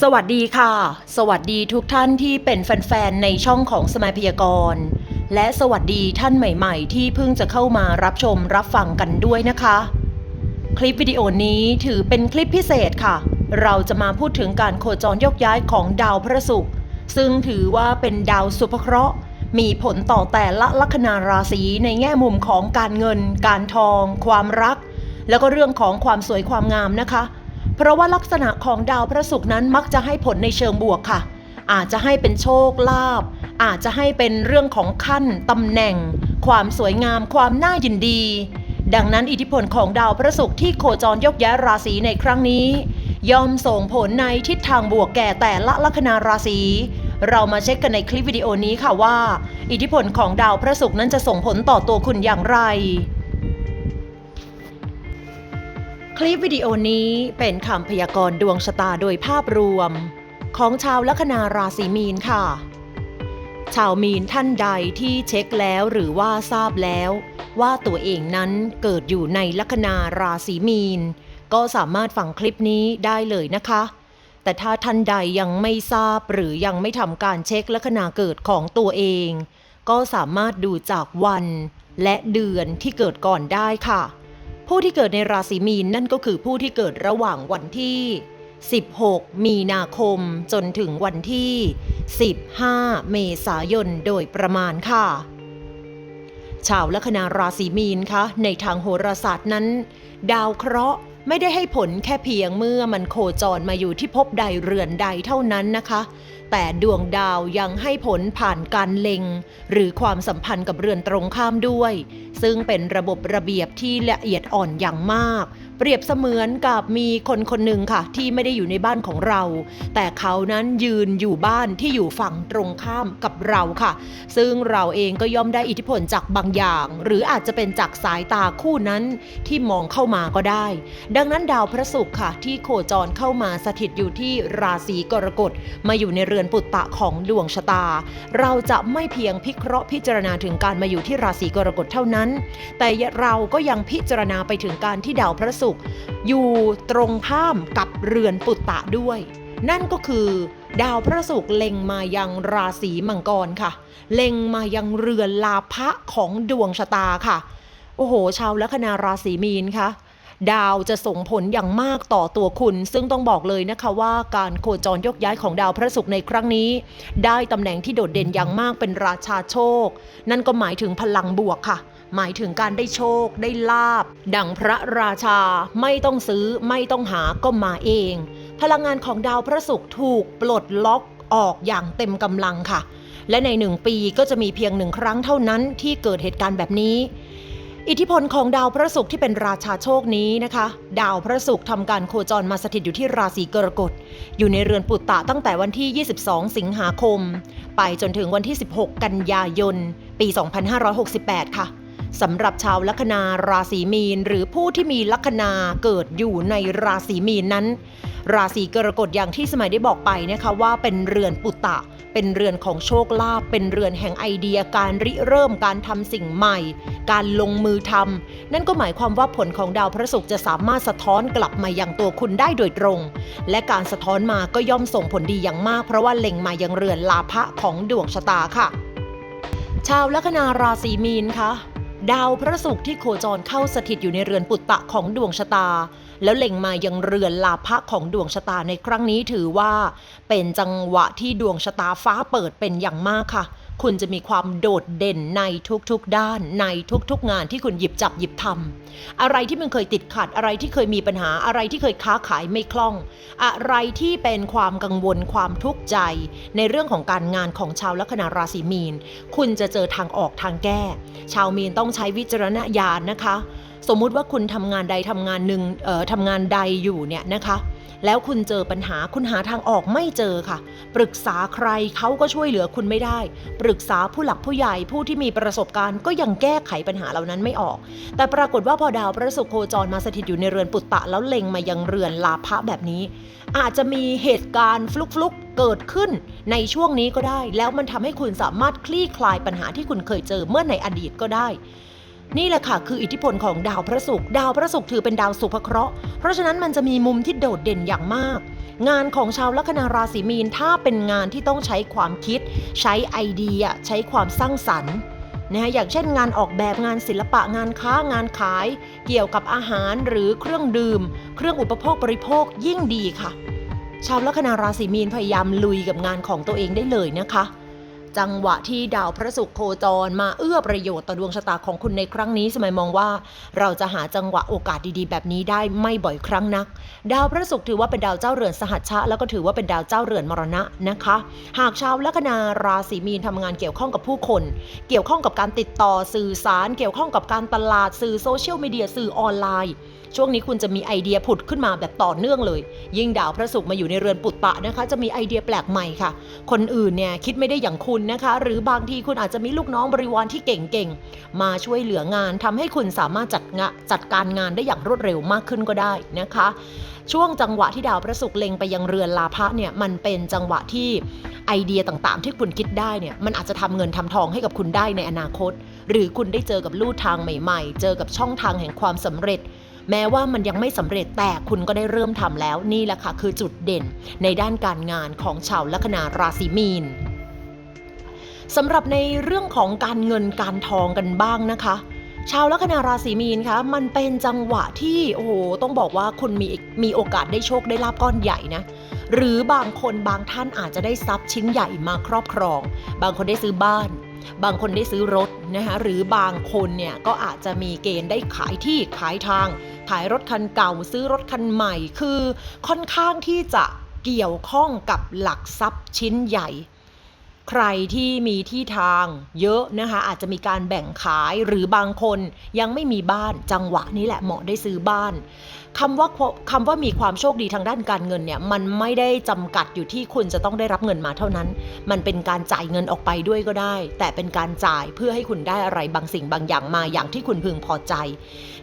สวัสดีค่ะ สวัสดีทุกท่านที่เป็นแฟนๆ ในช่องของสมัยพยากรณ์ และสวัสดีท่านใหม่ๆ ที่เพิ่งจะเข้ามารับชมรับฟังกันด้วยนะคะ คลิปวิดีโอนี้ถือเป็นคลิปพิเศษค่ะ เราจะมาพูดถึงการโคจรยกย้ายของดาวพระศุกร์ซึ่งถือว่าเป็นดาวสุภเคราะห์ มีผลต่อแต่ละลัคนาราศีในแง่มุมของการเงิน การทอง ความรัก แล้วก็เรื่องของความสวยความงามนะคะ เพราะว่าลักษณะของดาวพระศุกร์นั้นมักจะให้ผลในเชิงบวกค่ะ อาจจะให้เป็นโชคลาภอาจจะให้เป็นเรื่องของขั้นตำแหน่ง ความสวยงาม ความน่ายินดี ดังนั้นอิทธิพลของดาวพระศุกร์ที่โคจรยกย้ายราศีในครั้งนี้ ย่อมส่งผลในทิศทางบวกแก่แต่ละลัคนาราศีเรามาเช็คกันในคลิปวิดีโอนี้ค่ะว่า อิทธิพลของดาวพระศุกร์นั้นจะส่งผลต่อตัวคุณอย่างไร คลิปวิดีโอนี้เป็นคำพยากรณ์ดวงชะตาโดยภาพรวม ของชาวลัคนาราศีมีนค่ะ ชาวมีนท่านใดที่เช็คแล้วหรือว่าทราบแล้ว ว่าตัวเองนั้นเกิดอยู่ในลัคนาราศีมีน ก็สามารถฟังคลิปนี้ได้เลยนะคะ แต่ถ้าท่านใดยังไม่ทราบหรือยังไม่ทำการเช็คลัคนาเกิดของตัวเอง ก็สามารถดูจากวันและเดือนที่เกิดก่อนได้ค่ะ ผู้ที่เกิดในราศีมีนนั่นก็คือผู้ที่เกิดระหว่างวันที่ 16 มีนาคมจนถึงวันที่ 15 เมษายนโดยประมาณค่ะ ชาวลัคนาราศีมีนคะในทางโหราศาสตร์นั้น ดาวเคราะห์ไม่ได้ให้ผลแค่เพียงเมื่อมันโคจรมาอยู่ที่ภพใดเรือนใดเท่านั้นนะคะ แต่ดวงดาวยังให้ผลผ่านการเล็ง หรือความสัมพันธ์กับเรือนตรงข้ามด้วย ซึ่งเป็นระบบระเบียบที่ละเอียดอ่อนอย่างมาก เปรียบเสมือนกับมีคนคนหนึ่งค่ะ ที่ไม่ได้อยู่ในบ้านของเรา แต่เขานั้นยืนอยู่บ้านที่อยู่ฝั่งตรงข้ามกับเราค่ะ ซึ่งเราเองก็ย่อมได้อิทธิพลจากบางอย่าง หรืออาจจะเป็นจากสายตาคู่นั้นที่มองเข้ามาก็ได้ ดังนั้นดาวพระศุกร์ค่ะ ที่โคจรเข้ามาสถิตอยู่ที่ราศีกรกฎมาอยู่ในเรือนือนปุตตะของดวงชะตา เราจะไม่เพียงพิเคราะห์พิจารณาถึงการมาอยู่ที่ราศีกรกฎเท่านั้น แต่เราก็ยังพิจารณาไปถึงการที่ดาวพระศุกร์อยู่ตรงข้ามกับเรือนปุตตะด้วย นั่นก็คือดาวพระศุกร์เล็งมายังราศีมังกรค่ะ เล็งมายังเรือนลาภะของดวงชะตาค่ะ โอ้โห ชาวลัคนาราศีมีนคะ ดาวจะส่งผลอย่างมากต่อตัวคุณ ซึ่งต้องบอกเลยนะคะว่าการโคจรยกย้ายของดาวพระศุกร์ในครั้งนี้ ได้ตำแหน่งที่โดดเด่นอย่างมากเป็นราชาโชค นั่นก็หมายถึงพลังบวกค่ะหมายถึงการได้โชคได้ลาบ ดังพระราชาไม่ต้องซื้อไม่ต้องหาก็มาเอง พลังงานของดาวพระศุกร์ถูกปลดล็อกออกอย่างเต็มกำลังค่ะ และในหนึ่งปีก็จะมีเพียงหนึ่งครั้งเท่านั้นที่เกิดเหตุการณ์แบบนี้ อิทธิพลของดาวพระศุกร์ที่เป็นราชาโชคนี้นะคะ ดาวพระศุกร์ทำการโคจรมาสถิตอยู่ที่ราศีกรกฎ อยู่ในเรือนปุตตะตั้งแต่วันที่ 22 สิงหาคม ไปจนถึงวันที่ 16 กันยายน ปี 2568 ค่ะ สำหรับชาวลัคนาราศีมีน หรือผู้ที่มีลัคนาเกิดอยู่ในราศีมีนนั้น ราศีกรกฎอย่างที่สมัยได้บอกไปนะคะว่าเป็นเรือนปุตตะ เป็นเรือนของโชคลาภเป็นเรือนแห่งไอเดียการริเริ่มการทำสิ่งใหม่ การลงมือทำนั่นก็หมายความว่าผลของดาวพระศุกร์จะสามารถสะท้อนกลับมาอยังตัวคุณได้โดยตรง และการสะท้อนมาก็ย่อมส่งผลดีอย่างมาก เพราะว่าเล็งมายังเรือนลาภะของดวงชะตาค่ะ ชาวลัคนาราศีมีนคะ ดาวพระศุกร์ที่โคจรเข้าสถิตอยู่ในเรือนปุตตะของดวงชะตา แล้วเล็งมายังเรือนลาภะของดวงชะตาในครั้งนี้ถือว่า เป็นจังหวะที่ดวงชะตาฟ้าเปิดเป็นอย่างมากค่ะ คุณจะมีความโดดเด่นในทุกๆด้านในทุกๆงานที่คุณหยิบจับหยิบทำอะไรที่มันเคยติดขัดอะไรที่เคยมีปัญหาอะไรที่เคยค้าขายไม่คล่อง อะไรที่เป็นความกังวลความทุกข์ใจ ในเรื่องของการงานของชาวลัคนาราศีมีน คุณจะเจอทางออกทางแก้ ชาวมีนต้องใช้วิจารณญาณนะคะ สมมุติว่าคุณทำงานใดทำงานหนึ่งเอ่อทำงานใดอยู่เนี่ยนะคะ แล้วคุณเจอปัญหาคุณหาทางออกไม่เจอค่ะ ปรึกษาใครเขาก็ช่วยเหลือคุณไม่ได้ ปรึกษาผู้หลักผู้ใหญ่ผู้ที่มีประสบการณ์ก็ยังแก้ไขปัญหาเหล่านั้นไม่ออก แต่ปรากฏว่าพอดาวพระศุกร์โคจรมาสถิตอยู่ในเรือนปุตตะแล้วเล็งมายังเรือนลาภะแบบนี้ อาจจะมีเหตุการณ์ฟลุกๆเกิดขึ้นในช่วงนี้ก็ได้ แล้วมันทำให้คุณสามารถคลี่คลายปัญหาที่คุณเคยเจอเมื่อในอดีตก็ได้ นี่แหละค่ะคืออิทธิพลของดาวพระศุกร์ดาวพระศุกร์ถือเป็นดาวสุภเคราะห์ เพราะฉะนั้นมันจะมีมุมที่โดดเด่นอย่างมาก งานของชาวลัคนาราศีมีนถ้าเป็นงานที่ต้องใช้ความคิด ใช้ไอเดีย ใช้ความสร้างสรรค์นะฮะอย่างเช่นงานออกแบบงานศิลปะงานค้างานขาย เกี่ยวกับอาหารหรือเครื่องดื่ม เครื่องอุปโภคบริโภคยิ่งดีค่ะ ชาวลัคนาราศีมีนพยายามลุยกับงานของตัวเองได้เลยนะคะ จังหวะที่ดาวพระศุกร์โคจรมาเอื้อประโยชน์ต่อดวงชะตาของคุณในครั้งนี้สมัยมองว่า เราจะหาจังหวะโอกาสดีๆ แบบนี้ได้ไม่บ่อยครั้งนัก ดาวพระศุกร์ถือว่าเป็นดาวเจ้าเรือนสหัชชะ แล้วก็ถือว่าเป็นดาวเจ้าเรือนมรณะนะคะ หากชาวลัคนาราศีมีนทำงานเกี่ยวข้องกับผู้คน เกี่ยวข้องกับการติดต่อสื่อสาร เกี่ยวข้องกับการตลาดสื่อโซเชียลมีเดียสื่อออนไลน์ ช่วงนี้คุณจะมีไอเดียผุดขึ้นมาแบบต่อเนื่องเลย ยิ่งดาวพระศุกร์มาอยู่ในเรือนปุตตะนะคะ จะมีไอเดียแปลกใหม่ค่ะ คนอื่นเนี่ยคิดไม่ได้อย่างคุณนะคะ หรือบางทีคุณอาจจะมีลูกน้องบริวารที่เก่งๆ มาช่วยเหลืองานทำให้คุณสามารถจัดงะจัดการงานได้อย่างรวดเร็วมากขึ้นก็ได้นะคะ ช่วงจังหวะที่ดาวพระศุกร์เล็งไปยังเรือนลาภะเนี่ยมันเป็นจังหวะที่ไอเดียต่างๆ ที่คุณคิดได้เนี่ยมันอาจจะทำเงินทำทองให้กับคุณได้ในอนาคต หรือคุณได้เจอกับลู่ทางใหม่ ๆ เจอกับช่องทางแห่งความสำเร็จ แม้ว่ามันยังไม่สำเร็จแต่คุณก็ได้เริ่มทำแล้วนี่แหละค่ะคือจุดเด่นในด้านการงานของชาวลัคนาราศีมีนสำหรับในเรื่องของการเงินการทองกันบ้างนะคะชาวลัคนาราศีมีนคะมันเป็นจังหวะที่โอ้โหต้องบอกว่าคุณมีมีโอกาสได้โชคได้ลาบก้อนใหญ่นะหรือบางคนบางท่านอาจจะได้ทรัพย์ชิ้นใหญ่มาครอบครอง บางคนได้ซื้อบ้าน บางคนได้ซื้อรถนะคะหรือบางคนเนี่ยก็อาจจะมีเกณฑ์ได้ขายที่ขายทาง ขายรถคันเก่าซื้อรถคันใหม่ คือค่อนข้างที่จะเกี่ยวข้องกับหลักทรัพย์ชิ้นใหญ่ ใครที่มีที่ทางเยอะนะคะอาจจะมีการแบ่งขายหรือบางคนยังไม่มีบ้านจังหวะนี้แหละเหมาะได้ซื้อบ้านคำว่าคำว่ามีความโชคดีทางด้านการเงินเนี่ยมันไม่ได้จำกัดอยู่ที่คุณจะต้องได้รับเงินมาเท่านั้น มันเป็นการจ่ายเงินออกไปด้วยก็ได้ แต่เป็นการจ่ายเพื่อให้คุณได้อะไรบางสิ่งบางอย่างมาอย่างที่คุณพึงพอใจ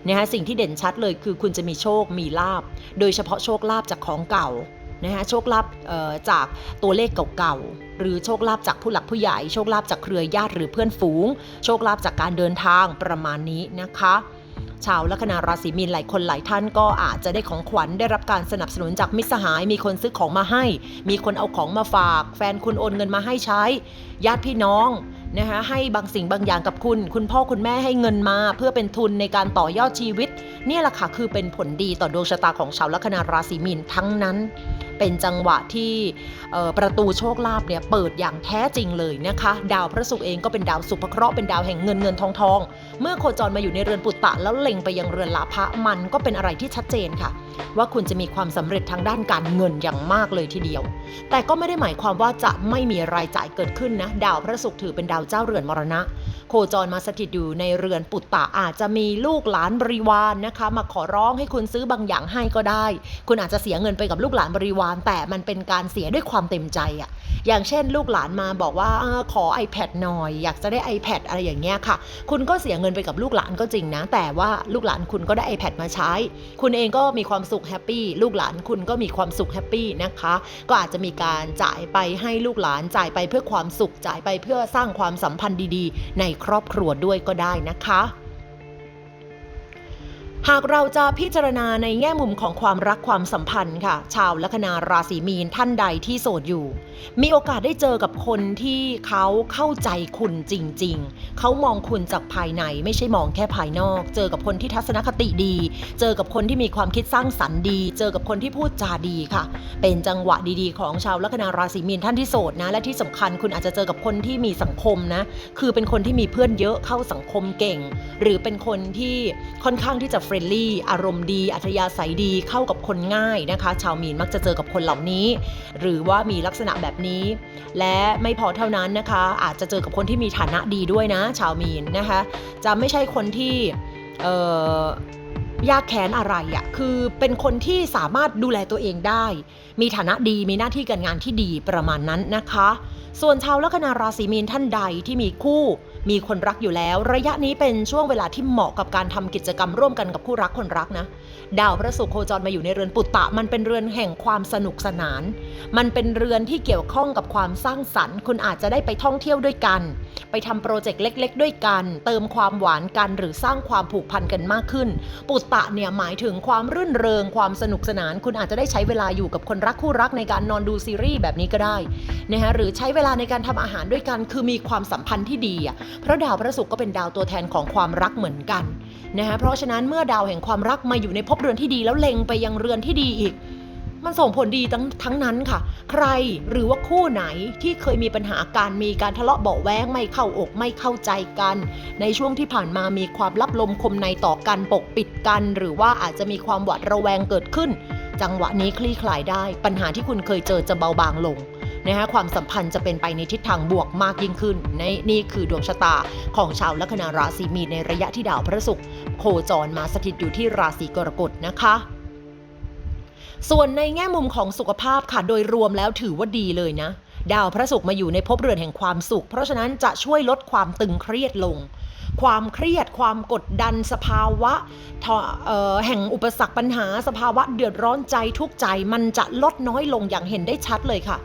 นะคะสิ่งที่เด่นชัดเลยคือคุณจะมีโชคมีลาบ โดยเฉพาะโชคลาบจากของเก่า นะคะโชคลาภจากตัวเลขเก่าๆหรือโชคลาภจากผู้หลักผู้ใหญ่ โชคลาภจากเครือญาติหรือเพื่อนฝูง โชคลาภจากการเดินทางประมาณนี้นะคะชาวลัคนาราศีมีนหลายคนหลายท่านก็อาจจะได้ของขวัญได้รับการสนับสนุนจากมิตรสหาย มีคนซื้อของมาให้ มีคนเอาของมาฝาก แฟนคุณโอนเงินมาให้ใช้ ญาติพี่น้องนะคะให้บางสิ่งบางอย่างกับคุณ คุณพ่อคุณแม่ให้เงินมา เพื่อเป็นทุนในการต่อยอดชีวิต เนี่ยแหละค่ะคือเป็นผลดีต่อดวงชะตาของชาวลัคนาราศีมีนทั้งนั้น เป็นจังหวะที่ประตูโชคลาภเนี่ยเปิดอย่างแท้จริงเลยนะคะ ดาวพระศุกร์เองก็เป็นดาวสุภเคราะห์เป็นดาวแห่งเงินเงินทองทองเมื่อโคจรมาอยู่ในเรือนปุตตะแล้วเล็งไปยังเรือนลาภะมันก็เป็นอะไรที่ชัดเจนค่ะ ว่าคุณจะมีความสำเร็จทางด้านการเงินอย่างมากเลยทีเดียว แต่ก็ไม่ได้หมายความว่าจะไม่มีรายจ่ายเกิดขึ้นนะดาวพระศุกร์ถือเป็นดาวเจ้าเรือนมรณะโคจรมาสถิตอยู่ในเรือนปุตตะอาจจะมีลูกหลานบริวารนนะคะ มาขอร้องให้คุณซื้อบางอย่างให้ก็ได้ คุณอาจจะเสียเงินไปกับลูกหลานบริวาร แต่มันเป็นการเสียด้วยความเต็มใจอะอย่างเช่น ลูกหลานมาบอกว่าอขอ iPad หน่อย อยากจะได้ iPad อะไรอย่างเงี้ยค่ะ คุณก็เสียเงินไปกับลูกหลานก็จริงนะ แต่ว่าลูกหลานคุณก็ได้ iPad มาใช้ คุณเองก็มีความสุขแฮปปี้ลูกหลานคุณก็มีความสุขแฮปปี้นะคะ ก็อาจจะมีการจ่ายไปให้ลูกหลานจ่ายไปเพื่อความสุขจ่ายไปเพื่อสร้างความสัมพันธ์ดีๆ ในครอบครัวด้วยก็ได้นะคะ หากเราจะพิจารณาในแง่มุมของความรักความสัมพันธ์ค่ะ ชาวลัคนาราศีมีนท่านใดที่โสดอยู่ มีโอกาสได้เจอกับคนที่เขาเข้าใจคุณจริง ๆ เขามองคุณจากภายในไม่ใช่มองแค่ภายนอก เจอกับคนที่ทัศนคติดี เจอกับคนที่มีความคิดสร้างสรรค์ดี เจอกับคนที่พูดจาดีค่ะ เป็นจังหวะดีๆ ของชาวลัคนาราศีมีนท่านที่โสดนะ และที่สำคัญคุณอาจจะเจอกับคนที่มีสังคมนะ คือเป็นคนที่มีเพื่อนเยอะเข้าสังคมเก่ง หรือเป็นคนที่ค่อนข้างที่จะเฟรนลี่ อารมณ์ดี อัธยาศัยดี เข้ากับคนง่ายนะคะ ชาวมีนมักจะเจอกับคนเหล่านี้ หรือว่ามีลักษณะแบบนี้ และไม่พอเท่านั้นนะคะ อาจจะเจอกับคนที่มีฐานะดีด้วยนะ ชาวมีนนะคะ จะไม่ใช่คนที่เยากแค้นอะไรอะ่ะ คือเป็นคนที่สามารถดูแลตัวเองได้ มีฐานะดี มีหน้าที่การงานที่ดีประมาณนั้นนะคะ ส่วนชาวลัคนาราศีมีนท่านใดที่มีคู่ มีคนรักอยู่แล้ว ระยะนี้เป็นช่วงเวลาที่เหมาะกับการทำกิจกรรมร่วมกันกับคู่รักคนรักนะ ดาวพระศุกร์โคจรมาอยู่ในเรือนปุตตะ มันเป็นเรือนแห่งความสนุกสนาน มันเป็นเรือนที่เกี่ยวข้องกับความสร้างสรรค์ คุณอาจจะได้ไปท่องเที่ยวด้วยกัน ไปทำโปรเจกต์เล็ก ๆ ด้วยกัน เติมความหวานกันหรือสร้างความผูกพันกันมากขึ้น ปุตตะเนี่ยหมายถึงความรื่นเริง ความสนุกสนาน คุณอาจจะได้ใช้เวลาอยู่กับคนรักคู่รักในการนอนดูซีรีส์แบบนี้ก็ได้นะฮะหรือใช้เวลาในการทำอาหารด้วยกันคือมีความสัมพันธ์ที่ดีอะเพราะดาวพระศุกร์ก็เป็นดาวตัวแทนของความรักเหมือนกันนะฮะเพราะฉะนั้นเมื่อดาวแห่งความรักมาอยู่ในภพเรือนที่ดีแล้วเล็งไปยังเรือนที่ดีอีก มันส่งผลดีทั้งทั้งนั้นค่ะ ใครหรือว่าคู่ไหนที่เคยมีปัญหาการมีการทะเลาะเบาแวงไม่เข้าอกไม่เข้าใจกัน ในช่วงที่ผ่านมามีความลับลมคมในต่อกันปกปิดกัน หรือว่าอาจจะมีความหวาดระแวงเกิดขึ้น จังหวะนี้คลี่คลายได้ ปัญหาที่คุณเคยเจอจะเบาบางลง นะฮะความสัมพันธ์จะเป็นไปในทิศทางบวกมากยิ่งขึ้นในนี่คือดวงชะตาของชาวลัคนาราศีมีนในระยะที่ดาวพระศุกร์โคจรมาสถิตอยู่ที่ราศีกรกฎนะคะส่วนในแง่มุมของสุขภาพค่ะ โดยรวมแล้วถือว่าดีเลยนะ ดาวพระศุกร์มาอยู่ในภพเรือนแห่งความสุข เพราะฉะนั้นจะช่วยลดความตึงเครียดลง ความเครียด ความกดดันสภาวะแห่งอุปสรรคปัญหา สภาวะเดือดร้อนใจทุกใจ มันจะลดน้อยลงอย่างเห็นได้ชัดเลยค่ะ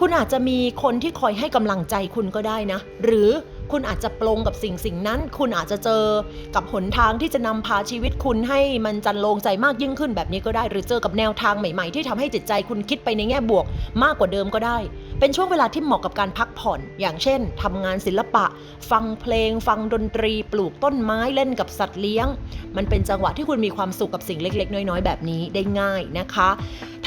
คุณอาจจะมีคนที่คอยให้กำลังใจคุณก็ได้นะ หรือคุณอาจจะปลงกับสิ่งสิ่งนั้น คุณอาจจะเจอกับหนทางที่จะนำพาชีวิตคุณให้มันจันโลงใจมากยิ่งขึ้นแบบนี้ก็ได้ หรือเจอกับแนวทางใหม่ ๆ ที่ทำให้จิตใจคุณคิดไปในแง่บวก มากกว่าเดิมก็ได้ เป็นช่วงเวลาที่เหมาะกับการพักผ่อน อย่างเช่นทำงานศิลปะ ฟังเพลง ฟังดนตรี ปลูกต้นไม้เล่นกับสัตว์เลี้ยง มันเป็นจังหวะที่คุณมีความสุขกับสิ่งเล็ก ๆ น้อย ๆ แบบนี้ได้ง่ายนะคะ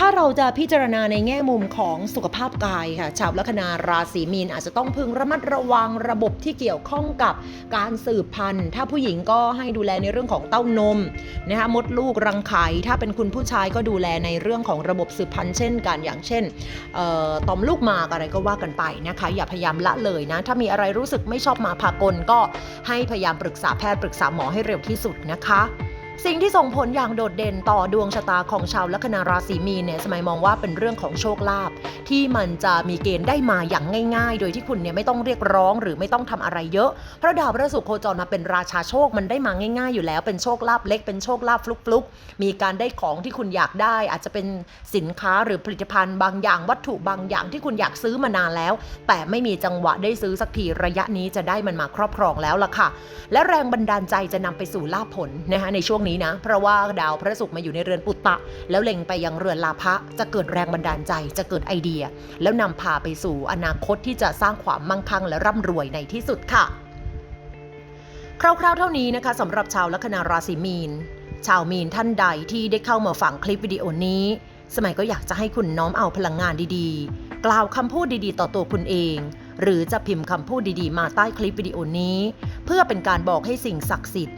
ถ้าเราจะพิจารณาในแง่มุมของสุขภาพกายค่ะ ชาวลัคนาราศีมีนอาจจะต้องพึงระมัดระวังระบบที่เกี่ยวข้องกับการสืบพันธุ์ ถ้าผู้หญิงก็ให้ดูแลในเรื่องของเต้านมนะคะมดลูกรังไข่ถ้าเป็นคุณผู้ชายก็ดูแลในเรื่องของระบบสืบพันธุ์เช่นกันอย่างเช่นต่อมลูกหมากอะไรก็ว่ากันไปนะคะ อย่าพยายามละเลยนะ ถ้ามีอะไรรู้สึกไม่ชอบมาพากลก็ให้พยายามปรึกษาแพทย์ปรึกษาหมอให้เร็วที่สุดนะคะ สิ่งที่ส่งผลอย่างโดดเด่นต่อดวงชะตาของชาวลัคนาราศีมีนเนี่ยสมัยมองว่าเป็นเรื่องของโชคลาภที่มันจะมีเกณฑ์ได้มาอย่างง่าย ๆ โดยที่คุณเนี่ยไม่ต้องเรียกร้องหรือไม่ต้องทำอะไรเยอะ เพราะดาวพระศุกร์โคจรมาเป็นราชาโชคมันได้มาง่าย ๆ อยู่แล้ว เป็นโชคลาภเล็กเป็นโชคลาภฟลุกๆ มีการได้ของที่คุณอยากได้ อาจจะเป็นสินค้าหรือผลิตภัณฑ์บางอย่างวัตถุบางอย่างที่คุณอยากซื้อมานานแล้ว แต่ไม่มีจังหวะได้ซื้อสักทีระยะนี้จะได้มันมาครอบครองแล้วล่ะค่ะ และแรงบันดาลใจจะนำไปสู่ลาภผลนะคะในช่วงนี้นะ เพราะว่าดาวพระศุกร์มาอยู่ในเรือนปุตตะ แล้วเล็งไปยังเรือนลาภะจะเกิดแรงบันดาลใจจะเกิดไอเดีย แล้วนำพาไปสู่อนาคตที่จะสร้างความมั่งคั่งและร่ำรวยในที่สุดค่ะ คร่าวๆเท่านี้นะคะสำหรับชาวลัคนาราศีมีน ชาวมีนท่านใดที่ได้เข้ามาฟังคลิปวิดีโอนี้ สมัยก็อยากจะให้คุณน้อมเอาพลังงานดีๆ กล่าวคำพูดดีๆ ต่อตัวคุณเองหรือจะพิมพ์คำพูดดีๆ มาใต้คลิปวิดีโอนี้ เพื่อเป็นการบอกให้สิ่งศักดิ์สิทธิ์